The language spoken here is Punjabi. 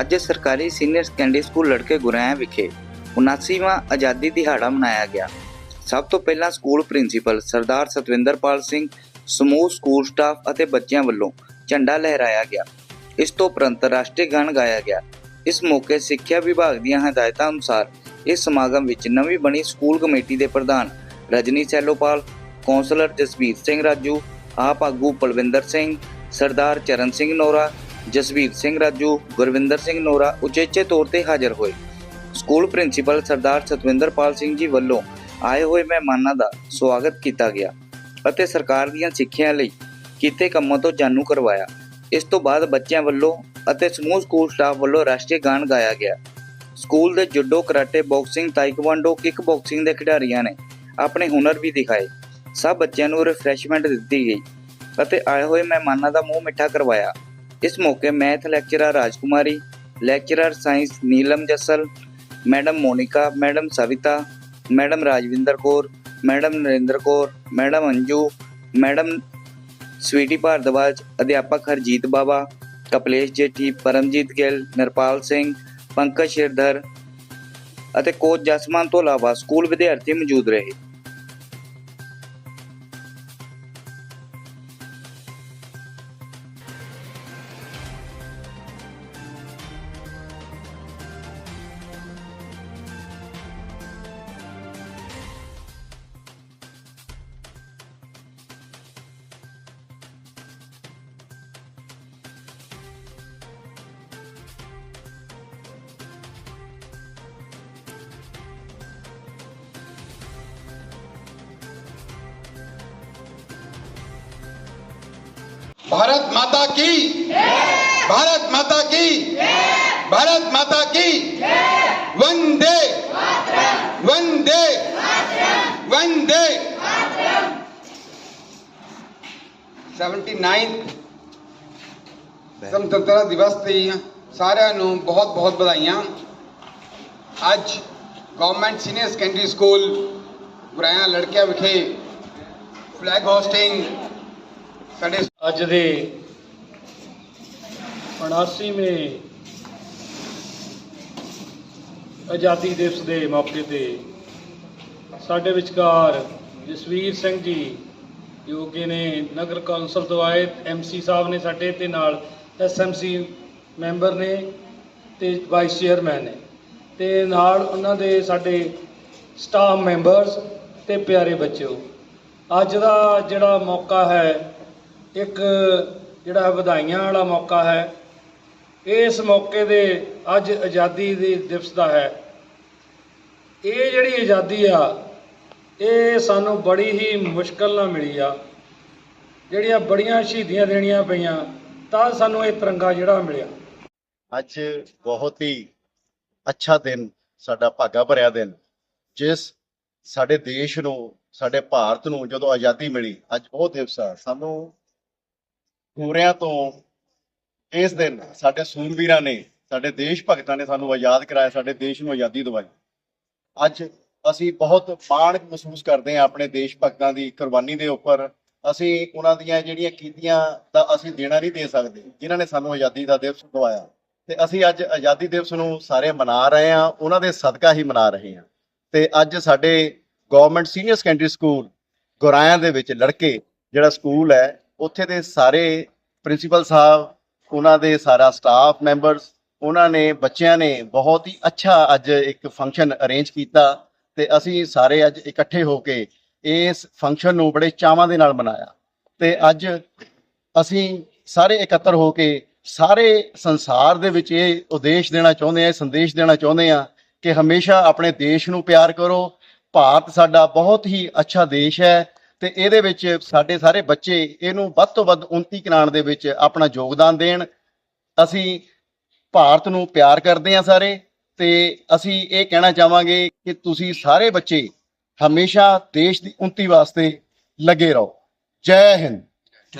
ਅੱਜ ਸਰਕਾਰੀ ਸੀਨੀਅਰ ਸੈਕੰਡਰੀ ਸਕੂਲ ਲੜਕੇ ਗੁਰੈਆਂ ਵਿਖੇ 79ਵਾਂ ਆਜ਼ਾਦੀ ਦਿਹਾੜਾ ਮਨਾਇਆ ਗਿਆ। ਸਭ ਤੋਂ ਪਹਿਲਾਂ ਸਕੂਲ ਪ੍ਰਿੰਸੀਪਲ ਸਰਦਾਰ ਸਤਵਿੰਦਰਪਾਲ ਸਿੰਘ, ਸਮੂਹ ਸਕੂਲ ਸਟਾਫ ਅਤੇ ਬੱਚਿਆਂ ਵੱਲੋਂ ਝੰਡਾ ਲਹਿਰਾਇਆ ਗਿਆ। ਇਸ ਤੋਂ ਉਪਰੰਤ ਰਾਸ਼ਟਰੀ ਗਾਣ ਗਾਇਆ ਗਿਆ। ਇਸ ਮੌਕੇ ਸਿੱਖਿਆ ਵਿਭਾਗ ਦੀਆਂ ਹਦਾਇਤਾਂ ਅਨੁਸਾਰ ਇਸ ਸਮਾਗਮ ਵਿੱਚ ਨਵੀਂ ਬਣੀ ਸਕੂਲ ਕਮੇਟੀ ਦੇ ਪ੍ਰਧਾਨ ਰਜਨੀ ਸੈਲੋਪਾਲ, ਕੌਂਸਲਰ ਜਸਵੀਰ ਸਿੰਘ ਰਾਜੂ, ਆਪ ਆਗੂ ਪਲਵਿੰਦਰ ਸਿੰਘ, ਸਰਦਾਰ ਚਰਨ ਸਿੰਘ ਨੋਰਾ ਜਸਵੀਰ ਸਿੰਘ ਰਾਜੂ, ਗੁਰਵਿੰਦਰ ਸਿੰਘ ਨੋਰਾ ਉਚੇਚੇ ਤੌਰ ਤੇ ਹਾਜ਼ਰ ਹੋਏ। ਸਕੂਲ ਪ੍ਰਿੰਸੀਪਲ ਸਰਦਾਰ ਸਤਵਿੰਦਰਪਾਲ ਸਿੰਘ ਜੀ ਵੱਲੋਂ ਆਏ ਹੋਏ ਮਹਿਮਾਨਾਂ ਦਾ ਸਵਾਗਤ ਕੀਤਾ ਗਿਆ ਅਤੇ ਸਰਕਾਰ ਦੀਆਂ ਸਿੱਖਿਆ ਲਈ ਕੀਤੇ ਕੰਮਾਂ ਤੋਂ ਜਾਣੂ ਕਰਵਾਇਆ। ਇਸ ਤੋਂ ਬਾਅਦ ਬੱਚਿਆਂ ਵੱਲੋਂ ਅਤੇ ਸਮੂਹ ਸਕੂਲ ਸਟਾਫ ਵੱਲੋਂ ਰਾਸ਼ਟਰੀ ਗਾਨ ਗਾਇਆ ਗਿਆ। ਸਕੂਲ ਦੇ judo, karate, boxing, taekwondo kick boxing ਦੇ ਖਿਡਾਰੀਆਂ ਨੇ ਆਪਣੇ ਹੁਨਰ ਵੀ ਦਿਖਾਏ। ਸਭ ਬੱਚਿਆਂ ਨੂੰ ਰਿਫਰੈਸ਼ਮੈਂਟ ਦਿੱਤੀ ਗਈ ਅਤੇ ਆਏ ਹੋਏ ਮਹਿਮਾਨਾਂ ਦਾ ਮੂੰਹ ਮਿੱਠਾ ਕਰਵਾਇਆ। ਇਸ ਮੌਕੇ math lecturer Rajkumari, lecturer science Neelam Jasal, madam Monika, madam Savita, madam Rajwinder Kaur, madam Narinder Kaur, madam Anju, madam Sweety Bhardwaj, ਅਧਿਆਪਕ ਹਰਜੀਤ ਬਾਵਾ, ਕਪਲੇਸ਼ ਜੇਠੀ, ਪਰਮਜੀਤ ਗਿੱਲ, ਨਿਰਪਾਲ ਸਿੰਘ, ਪੰਕਜ ਸ਼ਿਰਧਰ ਅਤੇ ਕੋਚ ਜਸਮਾਨ ਤੋਂ ਇਲਾਵਾ ਸਕੂਲ ਵਿਦਿਆਰਥੀ ਮੌਜੂਦ ਰਹੇ। भारत माता की भारत माता की भारत माता की वंदे वंदे वंदे 79 ਸੁਤੰਤਰਤਾ ਦਿਵਸ ਤੇ ਸਾਰਿਆਂ ਨੂੰ ਬਹੁਤ ਬਹੁਤ ਵਧਾਈਆਂ ਅੱਜ government senior secondary school Guraya ਲੜਕਿਆਂ ਵਿਖੇ ਫਲੈਗ ਹੋਸਟਿੰਗ ਸਾਡੇ ਅੱਜ ਦੇ 79ਵੇਂ ਆਜ਼ਾਦੀ ਦਿਵਸ ਦੇ ਮੌਕੇ ਤੇ ਸਾਡੇ ਵਿਚਕਾਰ ਜਸਵੀਰ ਸਿੰਘ ਜੀ ਜੋ ਕਿ ਨੇ ਨਗਰ ਕੌਂਸਲ ਤੋਂ ਆਏ ਐਮਸੀ ਸਾਹਿਬ ਨੇ ਸਾਡੇ ਤੇ ਨਾਲ ਐਸਐਮਸੀ ਮੈਂਬਰ ਨੇ ਤੇ ਵਾਈਸ ਚੇਅਰਮੈਨ ਨੇ ਤੇ ਨਾਲ ਉਹਨਾਂ ਦੇ ਸਾਡੇ ਸਟਾਫ ਮੈਂਬਰਸ ਤੇ ਪਿਆਰੇ ਬੱਚਿਓ, ਅੱਜ ਦਾ ਜਿਹੜਾ ਮੌਕਾ ਹੈ ਇੱਕ ਜਿਹੜਾ ਵਧਾਈਆਂ ਵਾਲਾ ਮੌਕਾ ਹੈ, ਇਸ ਮੌਕੇ ਦੇ ਅੱਜ ਆਜ਼ਾਦੀ ਦੇ ਦਿਵਸ ਦਾ ਹੈ। ਇਹ ਜਿਹੜੀ ਆਜ਼ਾਦੀ ਆ, ਇਹ ਸਾਨੂੰ ਬੜੀ ਹੀ ਮੁਸ਼ਕਲ ਨਾਲ ਮਿਲੀ ਆ। ਜਿਹੜੀਆਂ ਬੜੀਆਂ ਸ਼ਹੀਦੀਆਂ ਦੇਣੀਆਂ ਪਈਆਂ, ਤਾਂ ਸਾਨੂੰ ਇਹ ਤਿਰੰਗਾ ਜਿਹੜਾ ਮਿਲਿਆ। ਅੱਜ ਬਹੁਤ ਹੀ ਅੱਛਾ ਦਿਨ, ਸਾਡਾ ਭਾਗਾ ਭਰਿਆ ਦਿਨ, ਜਿਸ ਸਾਡੇ ਦੇਸ਼ ਨੂੰ, ਸਾਡੇ ਭਾਰਤ ਨੂੰ ਜਦੋਂ ਆਜ਼ਾਦੀ ਮਿਲੀ, ਅੱਜ ਉਹ ਦਿਵਸ ਆ, ਸਾਨੂੰ ਗੋਰਿਆਂ ਤੋਂ ਇਸ ਦਿਨ ਸਾਡੇ ਸੂਰਵੀਰਾਂ ਨੇ, ਸਾਡੇ ਦੇਸ਼ ਭਗਤਾਂ ਨੇ ਸਾਨੂੰ ਆਜ਼ਾਦ ਕਰਾਇਆ, ਸਾਡੇ ਦੇਸ਼ ਨੂੰ ਆਜ਼ਾਦੀ ਦਿਵਾਈ। ਅੱਜ ਅਸੀਂ ਬਹੁਤ ਮਾਣ ਮਹਿਸੂਸ ਕਰਦੇ ਹਾਂ ਆਪਣੇ ਦੇਸ਼ ਭਗਤਾਂ ਦੀ ਕੁਰਬਾਨੀ ਦੇ ਉੱਪਰ। ਅਸੀਂ ਉਹਨਾਂ ਦੀਆਂ ਜਿਹੜੀਆਂ ਕੀਤੀਆਂ ਦਾ ਅਸੀਂ ਦੇਣਾ ਨਹੀਂ ਦੇ ਸਕਦੇ, ਜਿਨ੍ਹਾਂ ਨੇ ਸਾਨੂੰ ਆਜ਼ਾਦੀ ਦਾ ਦਿਵਸ ਦਿਵਾਇਆ। ਤੇ ਅਸੀਂ ਅੱਜ ਆਜ਼ਾਦੀ ਦਿਵਸ ਨੂੰ ਸਾਰੇ ਮਨਾ ਰਹੇ ਹਾਂ, ਉਹਨਾਂ ਦੇ ਸਦਕਾ ਹੀ ਮਨਾ ਰਹੇ ਹਾਂ। ਤੇ ਅੱਜ ਸਾਡੇ government senior secondary school Guraya ਦੇ ਵਿੱਚ ਲੜਕੇ, ਜਿਹੜਾ ਸਕੂਲ ਹੈ ਉੱਥੇ ਦੇ ਸਾਰੇ ਪ੍ਰਿੰਸੀਪਲ ਸਾਹਿਬ, ਉਹਨਾਂ ਦੇ ਸਾਰਾ ਸਟਾਫ ਮੈਂਬਰਸ ਉਹਨਾਂ ਨੇ, ਬੱਚਿਆਂ ਨੇ ਬਹੁਤ ਹੀ ਅੱਛਾ ਅੱਜ ਇੱਕ ਫੰਕਸ਼ਨ ਅਰੇਂਜ ਕੀਤਾ ਤੇ ਅਸੀਂ ਸਾਰੇ ਅੱਜ ਇਕੱਠੇ ਹੋ ਕੇ ਇਸ ਫੰਕਸ਼ਨ ਨੂੰ ਬੜੇ ਚਾਵਾਂ ਦੇ ਨਾਲ ਮਨਾਇਆ। ਤੇ ਅੱਜ ਅਸੀਂ ਸਾਰੇ ਇਕੱਤਰ ਹੋ ਕੇ ਸਾਰੇ ਸੰਸਾਰ ਦੇ ਵਿੱਚ ਇਹ ਉਦੇਸ਼ ਦੇਣਾ ਚਾਹੁੰਦੇ ਆ, ਇਹ ਸੰਦੇਸ਼ ਦੇਣਾ ਚਾਹੁੰਦੇ ਆ ਕਿ ਹਮੇਸ਼ਾ ਆਪਣੇ ਦੇਸ਼ ਨੂੰ ਪਿਆਰ ਕਰੋ। ਭਾਰਤ ਸਾਡਾ ਬਹੁਤ ਹੀ ਅੱਛਾ ਦੇਸ਼ ਹੈ। ਤੇ ਇਹਦੇ ਵਿੱਚ ਸਾਡੇ ਸਾਰੇ ਬੱਚੇ ਇਹਨੂੰ ਵੱਧ ਤੋਂ ਵੱਧ ਉਨਤੀ ਕਰਾਉਣ ਦੇ ਵਿੱਚ ਆਪਣਾ ਯੋਗਦਾਨ ਦੇਣ। ਅਸੀਂ ਭਾਰਤ ਨੂੰ ਪਿਆਰ ਕਰਦੇ ਆ ਸਾਰੇ ਤੇ ਅਸੀਂ ਇਹ ਕਹਿਣਾ ਚਾਹਾਂਗੇ ਕਿ ਤੁਸੀਂ ਸਾਰੇ ਬੱਚੇ ਹਮੇਸ਼ਾ ਦੇਸ਼ ਦੀ ਉਨਤੀ ਵਾਸਤੇ ਲੱਗੇ ਰਹੋ। ਜੈ ਹਿੰਦ।